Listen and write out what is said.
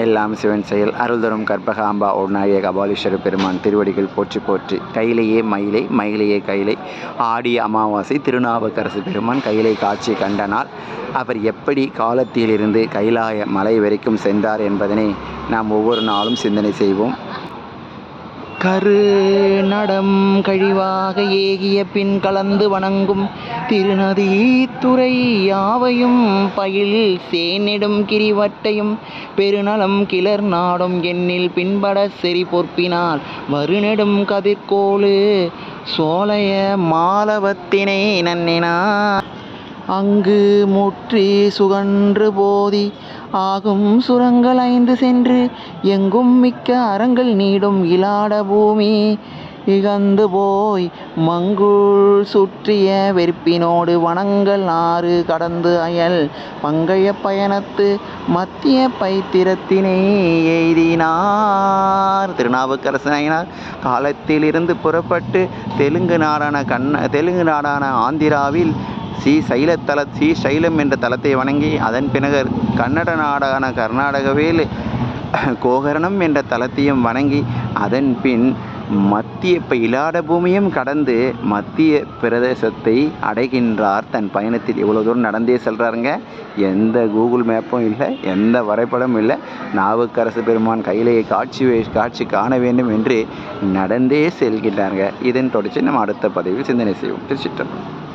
எல்லாம் சிவன் செயல். அருள் தரும் கற்பகாம்பா உடனாகிய கபாலீஸ்வர பெருமான் திருவடிகள் போற்றி போற்றி. கையிலேயே மயிலை மயிலையே கையிலை. ஆடிய அமாவாசை திருநாவுக்கரசு பெருமான் கையிலை காட்சி கண்டனால் அவர் எப்படி காலத்திலிருந்து கைலாய மலை வரைக்கும் சென்றார் என்பதனை நாம் ஒவ்வொரு நாளும் சிந்தனை செய்வோம். கரு நடம் கழிவாக ஏகிய பின் கலந்து வணங்கும் திருநதி துறை யாவையும் பயில் சேனிடும் கிரிவட்டையும் பெருநலம் கிளர் நாடும் எண்ணில் பின்பட செறி பொற்பினால் வருநெடும் கதிர்கோளு சோலைய மாலவத்தினை நன்னினார் அங்கு முற்றி சுகன்று போதி ஆகும் சுரங்கள் ஐந்து சென்று எங்கும் மிக்க அறங்கள் நீடும் இலாட பூமி. இகந்து போய் மங்குள் சுற்றிய வெறுப்பினோடு வனங்கள் ஆறு கடந்து அயல் பங்கைய பயணத்து மத்திய பைத்திரத்தினை எய்தினார். திருநாவுக்கரசனாயினார் காலத்திலிருந்து புறப்பட்டு தெலுங்கு நாடான கண்ண தெலுங்கு நாடான ஆந்திராவில் ஸ்ரீ சைலத்தல ஸ்ரீ சைலம் என்ற தலத்தை வணங்கி அதன் பிறகு கன்னட நாடான கர்நாடகவில் கோகரணம் என்ற தலத்தையும் வணங்கி அதன் பின் மத்திய இப்போ இலாட பூமியும் கடந்து மத்திய பிரதேசத்தை அடைகின்றார். தன் பயணத்தில் இவ்வளோ தூரம் நடந்தே செல்கிறாருங்க எந்த கூகுள் மேப்பும் இல்லை எந்த வரைபடமும் இல்லை. நாவுக்கரசு பெருமான் கையிலேயே காட்சி காட்சி காண வேண்டும் என்று நடந்தே செல்கின்றாருங்க. இதன் தொடர்ச்சி நம்ம அடுத்த பதிவில் சிந்தனை செய்வோம். திருச்சிட்டம்பலம்